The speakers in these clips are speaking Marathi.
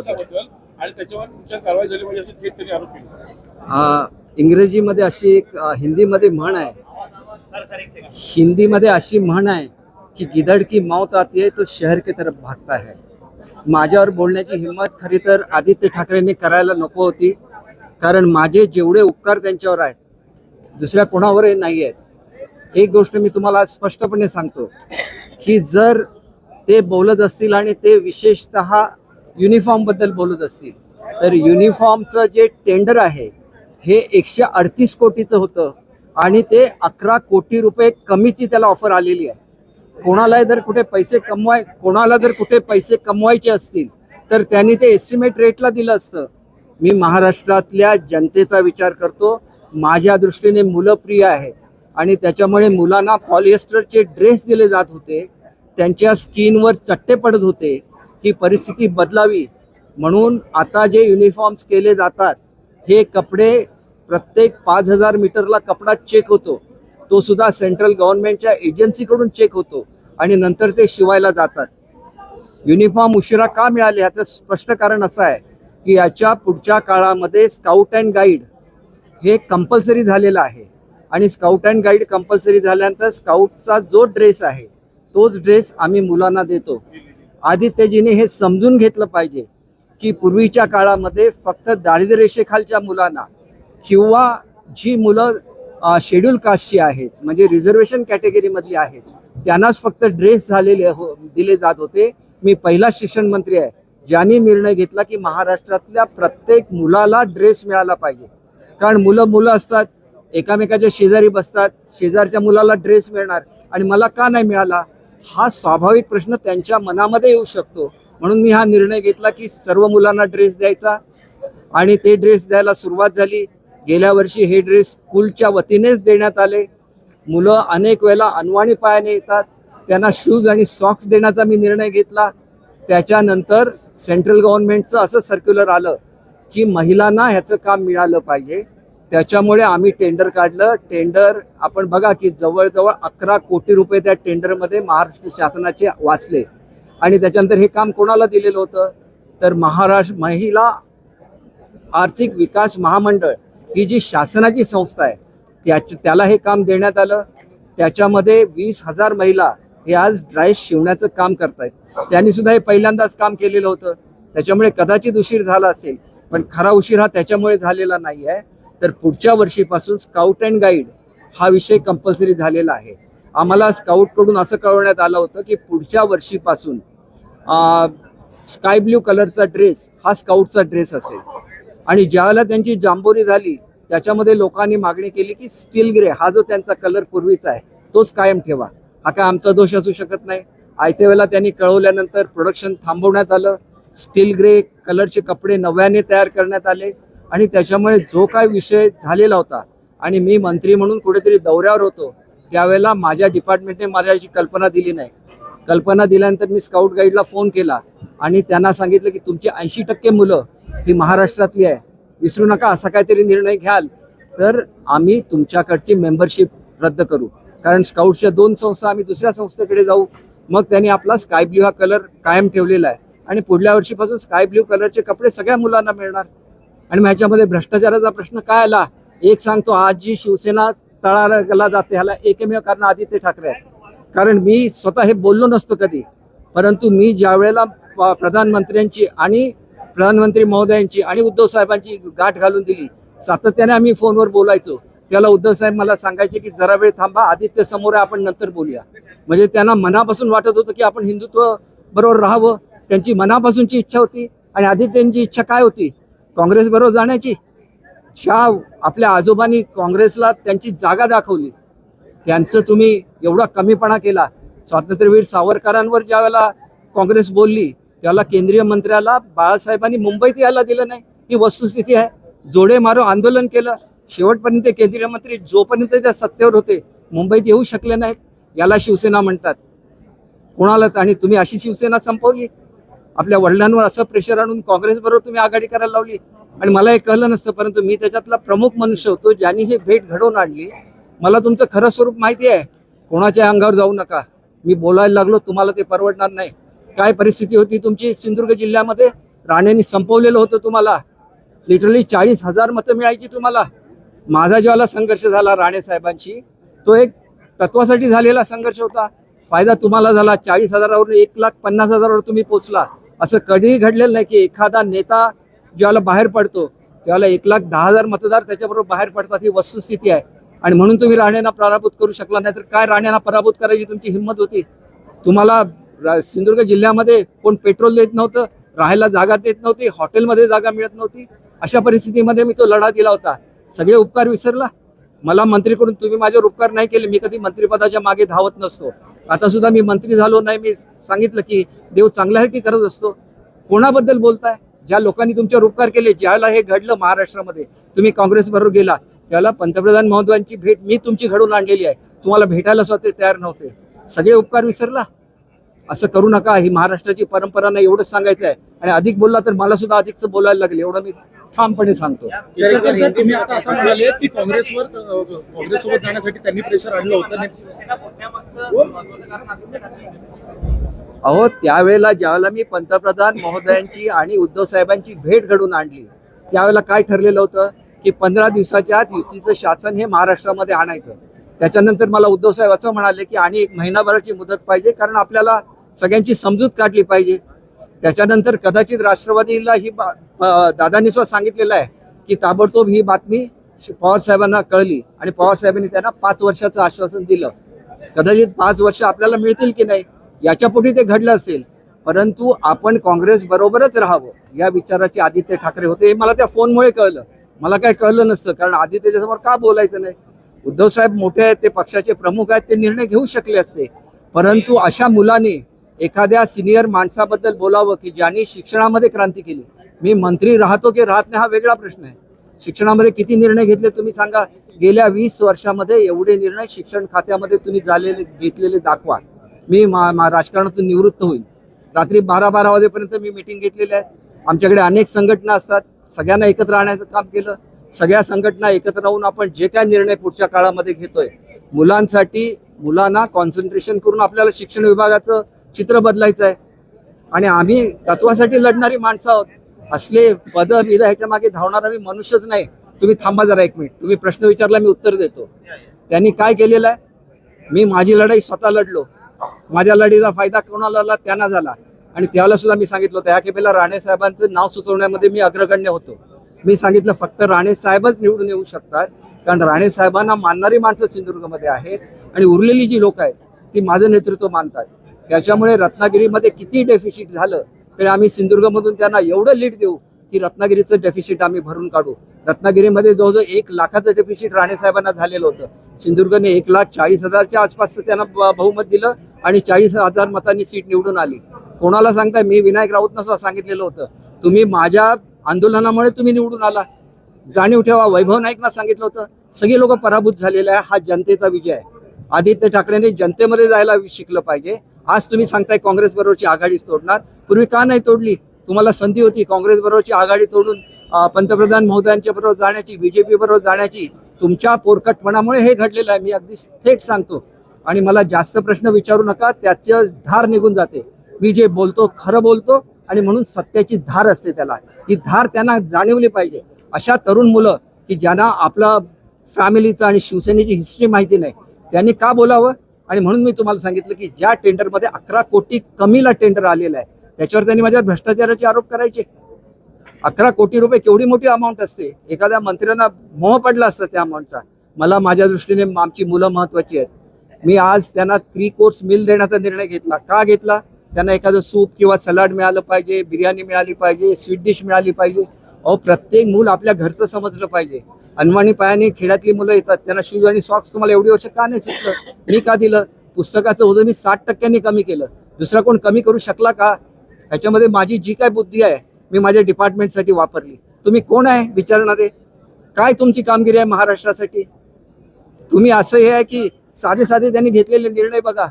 त्याबद्दल आणि त्याच्यावर तुमच्या कारवाई झाली म्हणजे असे थेट त्यांनी आरोप केले. इंग्रजीमध्ये अशी एक हिंदीमध्ये म्हण आहे. हिंदीमध्ये अशी म्हण आहे की गिदड़ की मौत आती है तो शहर की तरफ भागता है. माझ्यावर बोलण्याची हिंमत खरी तर आदित्य ठाकरेंनी करायला नको होती. कारण माझे जेवढे उपकार त्यांच्यावर आहेत दुसऱ्या कोणावरही नाही आहेत. एक गोष्ट मी तुम्हाला स्पष्टपणे सांगतो की जर ते बोलत असतील आणि ते विशेषत युनिफॉर्मबद्दल बोलत असतील तर युनिफॉर्मचं जे टेंडर आहे हे एकशे अडतीस कोटीचं होतं आणि ते अकरा कोटी रुपये कमीची त्याला ऑफर आलेली आहे. कोणालाही जर कुठे पैसे कमवाय कोणाला जर कुठे पैसे कमवायचे असतील तर त्यांनी ते एस्टिमेट रेटला दिलं असतं. मी महाराष्ट्रातल्या जनतेचा विचार करतो माझ्या दृष्टीने मुलं प्रिय आहेत आणि त्याच्यामुळे मुलांना पॉलिएस्टरचे ड्रेस दिले जात होते त्यांच्या स्किनवर चट्टे पडत होते ही परिस्थिती बदलावी म्हणून आता जे युनिफॉर्म्स केले जातात हे कपडे प्रत्येक पाच हजार मीटरला कपडा चेक होतो. तो सुद्धा सेंट्रल गव्हर्नमेंटच्या एजन्सीकडून चेक होतो आणि नंतर ते शिवायला जातात. युनिफॉर्म उशिरा का मिळाले याचं स्पष्ट कारण असं आहे की याच्या पुढच्या काळामध्ये स्काउट अँड गाईड हे कंपल्सरी झालेलं आहे. आणि स्काउट अँड गाईड कंपल्सरी झाल्यानंतर स्काउटचा जो ड्रेस आहे तोच ड्रेस आम्ही मुलांना देतो. आदित्यजीने हे समजून घेतलं पाहिजे की पूर्वीच्या काळामध्ये फक्त दारिद्र्यरेषेखालच्या मुलांना किंवा जी मुलं शेड्यूल कास्टची आहेत म्हणजे रिझर्वेशन कॅटेगरीमधली आहेत त्यांनाच फक्त ड्रेस झालेले हो दिले जात होते. मी पहिला शिक्षण मंत्री आहे. ज्यांनी निर्णय घेतला की महाराष्ट्रातल्या प्रत्येक मुलाला ड्रेस मिळाला पाहिजे. कारण मुलं मुलं असतात एकामेकाच्या शेजारी बसतात शेजारच्या मुलाला ड्रेस मिळणार आणि मला का नाही मिळाला? हा स्वाभाविक प्रश्न त्यांच्या मनामध्ये येऊ शकतो. म्हणून मी हा निर्णय घेतला की सर्व मुलांना ड्रेस द्यायचा. आणि ते ड्रेस द्यायला सुरुवात झाली. गेल्या वर्षी हे ड्रेस स्कूलच्या वतीनेच देण्यात आले. मुलं अनेक वेळेला अनवाणी पायाने येतात. त्यांना शूज आणि सॉक्स देण्याचा मी निर्णय घेतला. त्याच्यानंतर सेंट्रल गव्हर्नमेंटचं असं सर्क्युलर आलं की महिलांना ह्याचं काम मिळालं पाहिजे. त्याच्यामुळे आम्ही टेंडर काढलं. टेंडर आपण बघा की जवळजवळ अकरा कोटी रुपये त्या टेंडरमध्ये महाराष्ट्र शासनाचे वाचले. आणि त्याच्यानंतर हे काम कोणाला दिलेलं होतं? तर महाराष्ट्र महिला आर्थिक विकास महामंडळ ही जी शासनाची संस्था आहे त्याच त्याला हे काम देण्यात आलं. त्याच्यामध्ये वीस हजार महिला हे आज ड्रायस शिवण्याचं काम करतायत. त्यांनी सुद्धा हे पहिल्यांदाच काम केलेलं होतं. त्याच्यामुळे कदाचित उशीर झाला असेल पण खरा उशीर हा त्याच्यामुळे झालेला नाही आहे तर पुढच्या वर्षीपासून स्काउट अँड गाईड हा विषय कंपल्सरी झालेला आहे. आम्हाला स्काउटकडून असं कळवण्यात आलं होतं की पुढच्या वर्षीपासून स्काय ब्ल्यू कलरचा ड्रेस हा स्काउटचा ड्रेस असेल. आणि ज्यावेळेला त्यांची जांभोरी झाली त्याच्यामध्ये लोकांनी मागणी केली की स्टील ग्रे हा जो त्यांचा कलर पूर्वीचा आहे तोच कायम ठेवा. हा काय आमचा दोष असू शकत नाही. आयत्या वेळेला त्यांनी कळवल्यानंतर प्रोडक्शन थांबवण्यात आलं. स्टील ग्रे कलरचे कपडे नव्याने तयार करण्यात आले. आणि त्याच्यामुळे जो काय विषय झालेला होता आणि मी मंत्री म्हणून कुठेतरी दौऱ्यावर होतो त्यावेळेला माझ्या डिपार्टमेंटने मला याची कल्पना दिली नाही. कल्पना दिल्यानंतर मी स्काउट गाईडला फोन केला आणि त्यांना सांगितलं की तुमची ऐंशी टक्के मुलं ही महाराष्ट्रातली आहे. विसरू नका असा काहीतरी निर्णय घ्याल. तर आम्ही तुमच्याकडची मेंबरशिप रद्द करू. कारण स्काउटच्या दोन संस्था आम्ही दुसऱ्या संस्थेकडे जाऊ. मग त्यांनी आपला स्काय ब्ल्यू हा कलर कायम ठेवलेला आहे. आणि पुढल्या वर्षीपासून स्काय ब्ल्यू कलरचे कपडे सगळ्या मुलांना मिळणार. आणि मग ह्याच्यामध्ये भ्रष्टाचाराचा प्रश्न काय आला? एक सांगतो आज जी शिवसेना तळाला जाते ह्याला एकमेव कारण आदित्य ठाकरे आहेत. कारण मी स्वतः हे बोललो नसतो कधी. परंतु मी ज्या वेळेला प्रधानमंत्र्यांची आणि प्रधानमंत्री महोदयांची आणि उद्धव साहेबांची गाठ घालून दिली सातत्याने आम्ही फोनवर बोलायचो. त्याला उद्धव साहेब मला सांगायचे की जरा वेळ थांबा आदित्य समोर आपण नंतर बोलूया. म्हणजे त्यांना मनापासून वाटत होतं की आपण हिंदुत्व बरोबर राहावं. त्यांची मनापासूनची इच्छा होती आणि आदित्यांची इच्छा काय होती? काँग्रेसबरोबर जाण्याची. शाह आपल्या आजोबांनी काँग्रेसला त्यांची जागा दाखवली. त्यांचं तुम्ही एवढा कमीपणा केला. स्वातंत्र्यवीर सावरकरांवर ज्यावेळेला काँग्रेस बोलली त्याला केंद्रीय मंत्र्याला बाळासाहेबांनी मुंबईत यायला दिलं नाही. ही वस्तुस्थिती आहे. जोडे मारो आंदोलन केलं. शेवटपर्यंत केंद्रीय मंत्री जोपर्यंत त्या सत्तेवर होते मुंबईत येऊ शकले नाहीत. याला शिवसेना म्हणतात. कोणालाच आणि तुम्ही अशी शिवसेना संपवली? आपल्या वडिलांवर असं प्रेशर आणून काँग्रेसबरोबर तुम्ही आघाडी करायला लावली. आणि मला हे कळलं नसतं परंतु मी त्याच्यातला प्रमुख मनुष्य होतो ज्यांनी ही भेट घडवून आणली. मला तुमचं खरं स्वरूप माहिती आहे. कोणाच्या अंगावर जाऊ नका. मी बोलायला लागलो तुम्हाला ते परवडणार नाही. काय परिस्थिती होती तुमची सिंधुदुर्ग जिल्ह्यामध्ये? राणेंनी संपवलेलं होतं तुम्हाला. लिटरली चाळीस हजार मतं मिळायची तुम्हाला. माझा जेव्हा संघर्ष झाला राणे साहेबांशी तो एक तत्वासाठी झालेला संघर्ष होता. फायदा तुम्हाला झाला. चाळीस हजारावरून एक लाख पन्नास हजारावर तुम्ही पोचला असं कधीही घडलेलं नाही की एखादा नेता ज्याला बाहेर पडतो त्याला एक लाख दहा हजार मतदार त्याच्याबरोबर बाहेर पडतात ही वस्तुस्थिती आहे. आणि म्हणून तुम्ही राणेंना पराभूत करू शकला नाही तर काय राणेंना पराभूत करायची तुमची हिंमत होती? तुम्हाला सिंधुदुर्ग जिल्ह्यामध्ये कोण पेट्रोल देत नव्हतं राहायला जागा देत नव्हती हॉटेलमध्ये जागा मिळत नव्हती अशा परिस्थितीमध्ये मी तो लढा दिला होता. सगळे उपकार विसरला. मला मंत्री करून तुम्ही माझ्यावर उपकार नाही केले मी कधी मंत्रिपदाच्या मागे धावत नसतो. आता सुद्धा मी मंत्री झालो नाही मी सांगितलं की देव चांगल्यासाठी करत असतो? कोणाबद्दल बोलताय? ज्या लोकांनी तुमच्यावर उपकार केले ज्याला हे घडलं महाराष्ट्रामध्ये तुम्ही काँग्रेस बरोबर गेला त्याला पंतप्रधान महोदयांची भेट मी तुमची घडून आणलेली आहे. तुम्हाला भेटायला स्वतः तयार नव्हते. सगळे उपकार विसरला? असं करू नका. ही महाराष्ट्राची परंपरा नाही एवढंच सांगायचं आहे आणि अधिक बोलला तर मला सुद्धा अधिकच बोलायला लागेल. एवढं मी ठामपणे सांगतो तुम्ही आता असं म्हणाले की काँग्रेसवर काँग्रेससोबत जाण्यासाठी त्यांनी प्रेशर आणलं होतं. अहो त्यावेळेला ज्यावेळेला मी पंतप्रधान महोदयांची आणि उद्धव साहेबांची भेट घडून आणली त्यावेळेला काय ठरलेलं होतं की पंधरा दिवसाच्या आत युतीचं शासन हे महाराष्ट्रामध्ये आणायचं. त्याच्यानंतर मला उद्धव साहेब असं म्हणाले की आणि एक महिनाभराची मुदत पाहिजे कारण आपल्याला सगळ्यांची समजूत काढली पाहिजे. त्याच्यानंतर कदाचित राष्ट्रवादीला ही दादांनी सुद्धा सांगितलेलं आहे की ताबडतोब ही बातमी श- पवार साहेबांना कळली आणि पवार साहेबांनी त्यांना पाच वर्षाचं आश्वासन दिलं. कदाचित पाच वर्ष आपल्याला मिळतील की नाही याच्यापोटी ते घडलं असेल. परंतु आपण काँग्रेस बरोबरच राहावं या विचाराचे आदित्य ठाकरे होते हे मला त्या फोनमुळे कळलं. मला काय कळलं नसतं कारण आदित्यच्यासमोर का बोलायचं नाही? उद्धव साहेब मोठे आहेत ते पक्षाचे प्रमुख आहेत ते निर्णय घेऊ शकले असते. परंतु अशा मुलाने एखाद्या सिनियर माणसाबद्दल बोलावं की ज्यांनी शिक्षणामध्ये क्रांती केली. मी मंत्री राहतो की राहत नाही हा वेगळा प्रश्न आहे. शिक्षणामध्ये किती निर्णय घेतले तुम्ही सांगा. गेल्या वीस वर्षामध्ये एवढे निर्णय शिक्षण खात्यामध्ये तुम्ही झालेले घेतलेले दाखवा. मी मा मा- राजकारणातून निवृत्त होईल रात्री बारा बारा वाजेपर्यंत मी मिटिंग घेतलेली आहे आमच्याकडे अनेक संघटना असतात. सगळ्यांना एकत्र राहण्याचं काम केलं. सगळ्या संघटना एकत्र राहून आपण जे काय निर्णय पुढच्या काळामध्ये घेतोय मुलांसाठी मुलांना कॉन्सन्ट्रेशन करून आपल्याला शिक्षण विभागाचं चित्र बदलायचं आहे. आणि आम्ही तत्वासाठी लढणारी माणसं आहोत. असले पद बिद ह्याच्या मागे धावणारा मी मनुष्यच नाही. तुम्ही थांबा जरा एक मिनिट. तुम्ही प्रश्न विचारला मी उत्तर देतो. त्यांनी काय केलेलं आहे? मी माझी लढाई स्वतः लढलो. माझ्या लढीचा फायदा कोणाला झाला? त्यांना झाला. आणि त्याला सुद्धा मी सांगितलं होतं. या केपेला राणे साहेबांचं नाव सुचवण्यामध्ये मी अग्रगण्य होतो. मी सांगितलं फक्त राणे साहेबच निवडून येऊ शकतात. कारण राणे साहेबांना मानणारी माणसं सिंधुदुर्गमध्ये आहेत. आणि उरलेली जी लोक आहेत ती माझं नेतृत्व मानतात. त्याच्यामुळे रत्नागिरीमध्ये किती डेफिसिट झालं तर आम्ही सिंधुदुर्गमधून त्यांना एवढं लीड देऊ की रत्नागिरीचं डेफिशिट आम्ही भरून काढू. रत्नागिरीमध्ये जवळजवळ एक लाखाचं डेफिशिट राणे साहेबांना झालेलं होतं. सिंधुदुर्गने एक लाख चाळीस हजारच्या आसपासचं त्यांना बहुमत दिलं आणि चाळीस हजार मतांनी सीट निवडून आली. कोणाला सांगताय? मी विनायक राऊतनं सुद्धा सांगितलेलं होतं. तुम्ही माझ्या आंदोलनामुळे तुम्ही निवडून आला. जाणीव ठेवा. वैभव नाईकना सांगितलं होतं. सगळी लोक पराभूत झालेले आहे. हा जनतेचा विजय आहे. आदित्य ठाकरेंनी जनतेमध्ये जायला शिकलं पाहिजे. आज तुम्ही सांगताय काँग्रेस बरोबरची आघाडी तोडणार. पूर्वी का नाही तोडली? तुम्हाला संधी होती काँग्रेस बरोबरची आघाडी तोडून पंतप्रधान महोदयांच्या बरोबर जाण्याची बीजेपी बरोबर जाण्याची तुमच्या पोरकटपणामुळे हे घडलेलं आहे. मी अगदी थेट सांगतो. आणि मला जास्त प्रश्न विचारू नका त्याचं धार निघून जाते. मी जे बोलतो खरं बोलतो आणि म्हणून सत्याची धार असते त्याला. ही धार त्यांना जाणवली पाहिजे. अशा तरुण मुलं की ज्यांना आपला फॅमिलीचं आणि शिवसेनेची हिस्ट्री माहिती नाही त्यांनी का बोलावं? आणि म्हणून मी तुम्हाला सांगितलं की ज्या टेंडरमध्ये अकरा कोटी कमीला टेंडर आलेलं आहे त्याच्यावर त्यांनी माझ्यावर भ्रष्टाचाराचे आरोप करायचे. अकरा कोटी रुपये केवढी मोठी अमाऊंट असते? एखाद्या मंत्र्यांना मोह पडला असता त्या अमाऊंटचा मला माझ्या दृष्टीने आमची मुलं महत्वाची आहेत. मी आज त्यांना थ्री कोर्स मिल देण्याचा निर्णय घेतला. का घेतला? त्यांना एखादं सूप किंवा सलाड मिळालं पाहिजे बिर्याणी मिळाली पाहिजे स्वीट डिश मिळाली पाहिजे. अहो प्रत्येक मूल आपल्या घरचं समजलं पाहिजे. अनवाणी पायाने खेड्यातली मुलं येतात त्यांना शूज आणि सॉक्स तुम्हाला एवढी वर्ष का नाही सुचलं मी का दिलं? पुस्तकाचं ओझं मी साठ टक्क्यांनी कमी केलं. दुसरा कोण कमी करू शकला का? ह्याच्यामध्ये माझी जी काय बुद्धी आहे मी माझ्या डिपार्टमेंटसाठी वापरली. तुम्ही कोण आहे विचारणारे? काय तुमची कामगिरी आहे महाराष्ट्रासाठी? तुम्ही असं हे आहे की साधे साधे त्यांनी घेतलेले निर्णय बघा.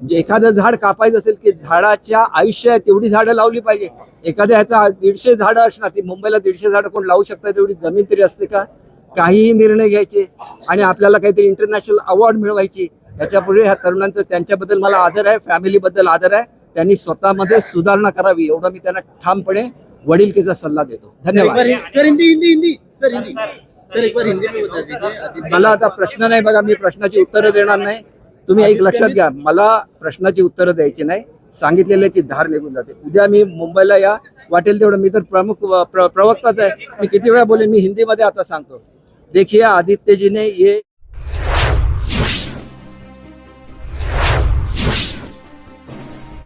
एखादं झाड कापायचं असेल की झाडाच्या आयुष्य आहे तेवढी झाडं लावली पाहिजे. एखाद्या ह्याचा दीडशे झाडं असणार ती मुंबईला दीडशे झाडं कोण लावू शकतात तेवढी जमीन तरी असते का? काहीही निर्णय घ्यायचे आणि आपल्याला काहीतरी इंटरनॅशनल अवॉर्ड मिळवायची. याच्यापुढे ह्या तरुणांचं त्यांच्याबद्दल मला आदर आहे फॅमिलीबद्दल आदर आहे. त्यांनी स्वतःमध्ये सुधारणा करावी एवढं मी त्यांना ठामपणे वडीलकीचा सल्ला देतो. धन्यवाद. मला आता प्रश्न नाही बघा मी प्रश्नाची उत्तरं देणार नाही. तुम्ही एक लक्षात घ्या मला प्रश्नाची उत्तरं द्यायची नाही सांगितलेल्याची धार निघून जाते. उद्या मी मुंबईला या वाटेल तेवढं मी तर प्रमुख प्र- प्रवक्ताच आहे. मी किती वेळा बोलेन मी हिंदीमध्ये आता सांगतो. देखिए आदित्य जी ने ये